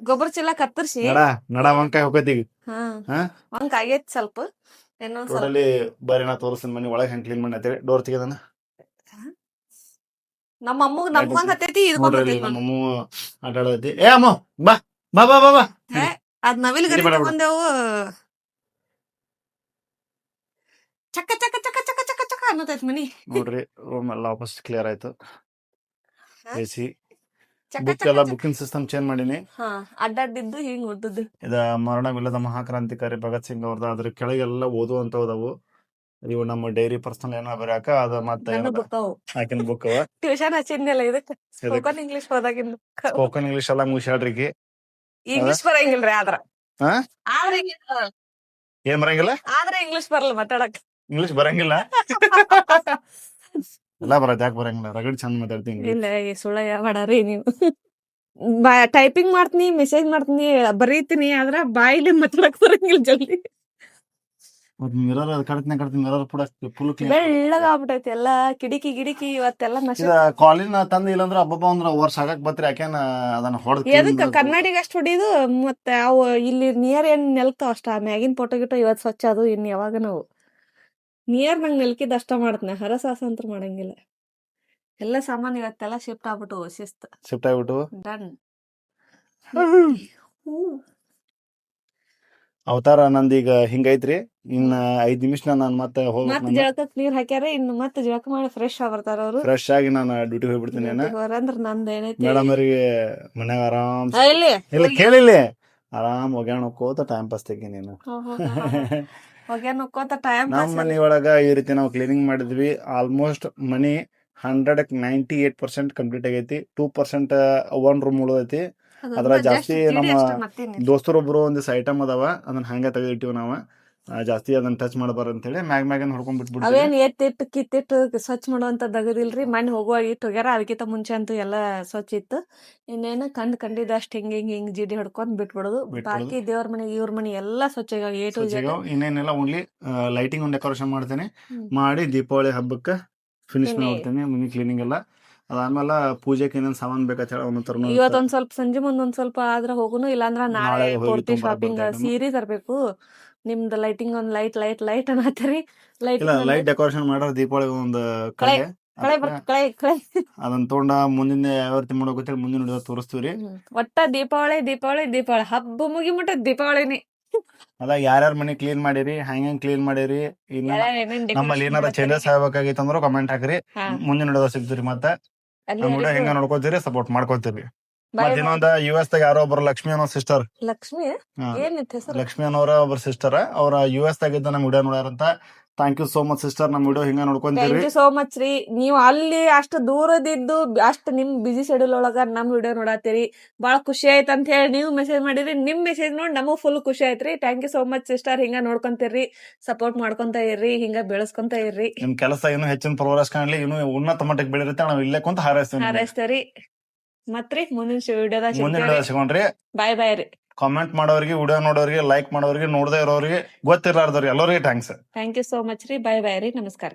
ಗೊಬ್ಬರ ಚೀಲ ಕತ್ತರಿಸಿ. ನಡ ನಡ ವಂಕಾಯಿ ಹೋಗತಿ ಈಗ. ಹಾ. ಹಾ? ಹಂಗ ಆಗೈತ್ ಸ್ವಲ್ಪ. ಇನ್ನೊಂದ್ ಸ್ವಲ್ಪ ಟೋಟಲಿ ಬರೀ ನಾ ತೋರಿಸ್ತೀನಿ ಮನಿ ಒಳಗೆ ಹೆಂಗ್ ಕ್ಲೀನ್ ಮಾಡಿ ಅಂತೇಳಿ ಡೋರ್ ತೆಗೆದನ ನಮ್ಮ ಅಮ್ಮಗ್ ನಮ್ಗೊಂದ್ ಹತ್ತೈತಿ ಇದ್ ನೋಡ್ರಿ ನಮ್ಮ ಅಮ್ಮ ಆಟ ಏ ಅಮ್ಮ ಬಾ ಬಾ ಬಾ ಬಾ ಬಾ. ಅದ್ ನವಿಲ್ ಗರಿ ಬಂದೆವು. ಚಕ್ಕ ಚಕ್ಕ ಚಕ್ಕ ಚಕ್ಕ ಚಕ್ಕ ಚಕ್ಕ ಅನ್ನತೈತ್ ಮನಿ. ನೋಡ್ರಿ ರೂಮ್ ಎಲ್ಲ ವಾಪಸ್ ಕ್ಲಿಯರ್ ಆಯ್ತು? A C. ಬುಕ್ ಎಲ್ಲ ಚಕ್ಕ. ಬುಕಿಂಗ್ ಸಿಸ್ಟಮ್ ಚೇಂಜ್ ಮಾಡಿನಿ. ಅಡ್ಡಾಡಿದ್ದು ಹಿಂಗ್ ಉದ್ದದ್ದು ಇದ ಮರಣವಿಲ್ಲದ ಮಹಾಕ್ರಾಂತಿಕಾರಿ ಭಗತ್ ಸಿಂಗ್ ಅವ್ರದ ಅದ್ರ ಕೆಳಗೆಲ್ಲ ಓದುವಂತ ಅದಾವು ಇವು ನಮ್ಮ ಡೈರಿ ಪರ್ಸನಲ್ ಏನೋ ಬರ್ಯಾಕ ಅದ ಮತ್ತೆ ನನ್ನ ಬುಕ್ ಅವು. ಆಕಿನ ಬುಕ್ ಅವ. ಟ್ಯೂಷನ್ ಹಚ್ಚಿದ್ನಲ್ಲ ಇದಕ್ಕ ಸ್ಪೋಕನ್ ಇಂಗ್ಲಿಷ್ ಹೋದಾಗಿನ ಸ್ಪೋಕನ್ ಇಂಗ್ಲಿಷ್ ಎಲ್ಲ ಮುಗಿಸಾಡ್ರಿಕಿ ಇಂಗ್ಲಿಷ್ ಬರಂಗಿಲ್ರಿ ಆದ್ರ. ಏನ್ ಬರಂಗಿಲ್ಲ? ಆದ್ರೆ ಇಂಗ್ಲಿಷ್ ಬರಲ್ಲ ಮಾತಾಡಕ್. ಇಂಗ್ಲಿಷ್ ಬರಂಗಿಲ್ಲ? ಎಲ್ಲ ಬರತ್ತೆ ಯಾಕೆ ಬರಂಗಿಲ್ಲ? ರಗಡ್ ಚಂದ ಮಾತಾಡ್ತೀನಿ ಇಲ್ಲ ಈ ಸುಳ್ಳ ಯಾವಾಡ್ರಿ ನೀವು. ಟೈಪಿಂಗ್ ಮಾಡ್ತೀನಿ ಮೆಸೇಜ್ ಮಾಡ್ತೀನಿ ಬರೀತೀನಿ ಆದ್ರ ಬಾಯಿಲಿ ಮಾತಾಡಕ್ ಬರಂಗಿಲ್ಲ ಜಲ್ದಿ. ಮಿರರ್ ಕಡ್ತೀನಿ ಕಡ್ತಿನ ಮಿರರ್ ಕೂಡ ಫುಲ್ ಕ್ಲೀನ್ ಎಲ್ಲ ಕಿಡಿಕಿ ಗಿಡಿಕಿ ಇವತ್ತೆಲ್ಲ ನಶ ಇದ ಕಾಲಿನ ತಂದ ಇಲ್ಲಂದ್ರ ಅಬ್ಬಬ್ಬ ಅಂದ್ರ ವರ್ಷ ಆಗಕ್ ಬತ್ರಿ ಯಾಕೇನ ಅದನ್ನ ಹೊಡೆದ್ ಎದಕ್ ಕನ್ನಡಿಗ ಅಷ್ಟು ಹೊಡಿದು ಮತ್ತೆ ಅವು ಇಲ್ಲಿ ನಿಯರ್ ಏನ್ ನೆಲ್ತಾವ ಅಷ್ಟ ಮ್ಯಾಗಿನ್ ಫೋಟೋ ಗಿಟೋ ಇವತ್ ಸ್ವಚ್ಛ ಅದು ಇನ್ ಯಾವಾಗ ನಾವು. ನಿಯರ್ ನಂಗ್ ನೆಲ್ಕಿದ್ ಅಷ್ಟ ಮಾಡ್ತೀನಿ ಹರಸಾಸ ಅಂತ ಮಾಡಂಗಿಲ್ಲ. ಎಲ್ಲ ಸಾಮಾನ್ ಇವತ್ತೆಲ್ಲ ಶಿಫ್ಟ್ ಆಗ್ಬಿಟ್ಟು ಶಿಸ್ತ್. ಶಿಫ್ಟ್ ಆಗ್ಬಿಟ್ಟು. ಡನ್ ಅವತಾರ ಈಗ ಹಿಂಗೈತ್ರಿ. ಇನ್ನ ಐದ್ ನಿಮಿಷ ನಾನು ಮತ್ತೆ ಮತ್ ಹೋಗ್ಬೇಕು ಜಳಕಕ್ ನೀರ್ ಹಾಕ್ಯಾರ ಇನ್ನು ಮತ್ತೆ ಜಳಕ ಮಾಡಿ ಫ್ರೆಶ್ ಆಗ್ಬರ್ತಾರ ಅವ್ರು. ಫ್ರೆಶ್ ಆಗಿ ನಾನು ಡ್ಯೂಟಿ ಹೋಗ್ಬಿಡ್ತೀನಿ ಏನ ಅಂದ್ರ ನಂದ್ ಏನೈತಿ? ಮೇಡಮ್ ಅವರಿಗೆ ಮನ್ಯಾಗ ಆರಾಮ್ ಆ, ಇಲ್ಲಿ. ಇಲ್ಲ ಕೇಳಿಲ್ಲ ಆರಾಮ್ ಒಗ್ಯಾಣ ಹೋಗ್ಕೋತ ಟೈಮ್ ಪಾಸ್ ತೆಗಿ ನೀನು ಹೋಗ್ಯಾನ ನೋಡ್ಕೋತ ಟೈಮ್ ನಮ್ ಮನಿ ಒಳಗ ಈ ರೀತಿ ನಾವು ಕ್ಲೀನಿಂಗ್ ಮಾಡಿದ್ವಿ. ಆಲ್ಮೋಸ್ಟ್ ಮನಿ hundred ninety eight percent complete ಆಗೈತಿ. ಟೂ ಪರ್ಸೆಂಟ್ ಒನ್ ರೂಮ್ ಉಳಿದೈತಿ. ಅದ್ರ ಜಾಸ್ತಿ ನಮ್ಮ ದೋಸ್ತರೊಬ್ರು ಒಂದು ಐಟಮ್ ಅದಾವ ಅದನ್ನ ಹಂಗ ತೆಗೆದಿಟ್ಟಿವಿ ನಾವ. ಜಾಸ್ತಿ ಅದನ್ನ ಟಚ್ ಮಾಡಬಾರ ಅಂತ ಹೇಳಿ ಮ್ಯಾಗ್ ಮ್ಯಾಗನ್ ಹೊಡ್ಕೊಂಡ್ ಬಿಟ್ಬಿಡ್ತೀವಿ. ಅವೇನ್ ಎತ್ತಿಟ್ಟು ಕಿತ್ತಿಟ್ಟು ಸ್ವಚ್ಛ ಮಾಡುವಂತ ದಗದಿಲ್ರಿ ಮನೆ ಹೋಗುವಾಗ ಇಟ್ಟು ಹೋಗ್ಯಾರ ಅದಕ್ಕಿಂತ ಮುಂಚೆ ಅಂತೂ ಎಲ್ಲ ಸ್ವಚ್ಛ ಇತ್ತು. ಇನ್ನೇನ ಕಂಡ್ ಕಂಡಿದ್ದಷ್ಟ್ ಹಿಂಗ್ ಹಿಂಗ್ ಹಿಂಗ್ ಜಿಡಿ ಹೊಡ್ಕೊಂಡ್ ಬಿಟ್ಬಿಡೋದು. ಬಾಕಿ ದೇವ್ರ ಮನೆ ಇವ್ರ ಮನೆ ಎಲ್ಲಾ ಸ್ವಚ್ಛ ಎ ಟು ಸ್ವಚ್ಛಗೆ ಇನ್ನೇನೆಲ್ಲ ಓನ್ಲಿ ಲೈಟಿಂಗ್ ಒಂದು ಡೆಕೋರೇಷನ್ ಮಾಡ್ತೇನೆ. ಮಾಡಿ ದೀಪಾವಳಿ ಹಬ್ಬಕ್ಕೆ ಫಿನಿಶ್ ಮಾಡ್ತೇನೆ ಮನಿ ಕ್ಲೀನಿಂಗ್ ಎಲ್ಲ. ಅದಾದ್ಮೇಲೆ ಪೂಜೆಗೆ ಏನೇನು ಸಾಮಾನು ಬೇಕಂತ ಹೇಳಿ ಅವನ್ನ ತರೋಣ ಇವತ್ ಒಂದ್ ಸ್ವಲ್ಪ ಸಂಜೆ ಮುಂದೊಂದ್ ಒಂದ್ ಸ್ವಲ್ಪ ಆದ್ರ ಹೋಗುನು ಇಲ್ಲಾಂದ್ರ ನಾಳೆ ನಾಳೆ ಹೋಗಿ ಪೂರ್ತಿ ಶಾಪಿಂಗ್ ಬರ್ಬೇಕು. ಸೀರೆ ತರ್ಬೇಕು. ನಿಮ್ದು ಲೈಟಿಂಗ್ ಒಂದ್ ಲೈಟ್ ಲೈಟ್ ಲೈಟ್ ಅನ್ನತ್ತೀರಿ. ಲೈಟ್ ಇಲ್ಲ ಲೈಟ್ ಡೆಕೋರೇಷನ್ ಮಾಡೋ ದೀಪಾವಳಿ ಒಂದು ಕಳೆ ಕಳೆ ಬರ್ ಕಳೆ ಕಳೆ. ಅದನ್ನ ತಗೊಂಡ ಮುಂದಿನ ಯಾವ ರೀತಿ ಮಾಡೋಕೆ ಮುಂದಿನ ಹಿಡಿದ ತೋರಿಸ್ತೀವಿ ರೀ ಹ್ಮ್. ಒಟ್ಟ ದೀಪಾವಳಿ ದೀಪಾವಳಿ ದೀಪಾವಳಿ. ಹಬ್ಬ ಮುಗಿ ಮುಟ್ಟ ದೀಪಾವಳಿನೇ. ಅದ ಯಾರ್ಯಾರ ಮನೆ ಕ್ಲೀನ್ ಮಾಡಿರಿ ಹೆಂಗ್ ಹೆಂಗ್ ಕ್ಲೀನ್ ಮಾಡಿರಿ ಇನ್ನ ಯಾರ್ಯಾರ್ ಏನೇನ್ ನಮ್ಮಲ್ಲಿ ಏನಾರ ಚೇಂಜಸ್ ಮಾಡ್ತಾರೆ. ಆಗ್ಬೇಕಾಗಿತ್ತು ಅಂದ್ರೆ ಕಮೆಂಟ್ ಹಾಕ್ರಿ. ಹಾ. ಮುಂದಿನ ಹಿಡಿದ ಸಿಗ್ತೀರಿ ಮತ್ತೆ. ವಿಡಿಯೋ ಅಲ್ಲಿವರೆಗೂ ಹೆಂಗ ನೋಡ್ಕೋತೀರಿ ಸಪೋರ್ಟ್ ಮಾಡ್ಕೋತೀರಿ bye. ಇನ್ನೊಂದ ಯು ಎಸ್ ದಾಗ ಯಾರೋ ಒಬ್ರು ಲಕ್ಷ್ಮಿ ಅನ್ನೋ ಸಿಸ್ಟರ್ ಲಕ್ಷ್ಮಿ? ಏನಿತ್ತು ಹೆಸರು? ಲಕ್ಷ್ಮಿ ಅನ್ನೋರ ಒಬ್ರು ಸಿಸ್ಟರ್ ಅವ್ರ ಯು ಎಸ್ ದಾಗಿದ್ದ ನಮ್ video ನೋಡ್ಯಾರಂತ. Thank you so much sister ನಮ್ಮ ವಿಡಿಯೋ ಹಿಂಗ ಥ್ಯಾಂಕ್ ನೋಡ್ಕೊಂತೀರಿ ಯು ಸೋ ಮಚ್ ರೀ. ನೀವು ಅಲ್ಲಿ ಅಷ್ಟು ದೂರದಿದ್ದು ಅಷ್ಟು ನಿಮ್ ಬಿಸಿ ಶೆಡ್ಯೂಲ್ ಒಳಗ ನಮ್ ವಿಡಿಯೋ ನೋಡತ್ತೀರಿ ಬಹಳ ಖುಷಿ ಆಯ್ತು ಅಂತ ಹೇಳಿ ನೀವು ಮೆಸೇಜ್ ಮಾಡಿರಿ. ನಿಮ್ ಮೆಸೇಜ್ ನೋಡಿ ನಮಗ್ ಫುಲ್ ಖುಷಿ ಆಯ್ತ್ರಿ thank you so much sister ಹಿಂಗ ನೋಡ್ಕೊಂತೀರಿ. ಸಪೋರ್ಟ್ ಮಾಡ್ಕೊಂತ ಇರ್ರಿ. ಹಿಂಗ ಬೆಳೆಸ್ಕೊಂತ ಇರ್ರಿ. ನಿಮ್ ಕೆಲಸ ಇನ್ನೂ ಹೆಚ್ಚಿನ ಪ್ರೋಗ್ರೆಸ್ ಕಾಣಲಿ. ಇನ್ನು ಉನ್ನತ ಮಟ್ಟಕ್ಕೆ ಬೆಳಿರುತ್ತೆ. ನಾವು ಇಲ್ಲೇ ಕುಂತ ಹಾರೈಸ್ತೀವಿ ಹಾರೈಸ್ತೀರಿ ಮತ್ರಿ ಮುಂದಿನ ವಿಡಿಯೋದಾಗ ಸಿಗೋಣ್ರಿ. ಬಾಯ್ ಬಾಯ್ ರೀ. ಕಾಮೆಂಟ್ ಮಾಡೋರಿಗೆ ವಿಡಿಯೋ ನೋಡೋರಿಗೆ ಲೈಕ್ ಮಾಡೋರಿಗೆ, ನೋಡದೇ ಇರೋರಿಗೆ ಗೊತ್ತಿರ್ಲಾರ್ದವ್ರಿಗೆ ಎಲ್ಲರಿಗೆ thanks thank you so much ರೀ. ಬೈ ಬೈ ರೀ. ನಮಸ್ಕಾರ.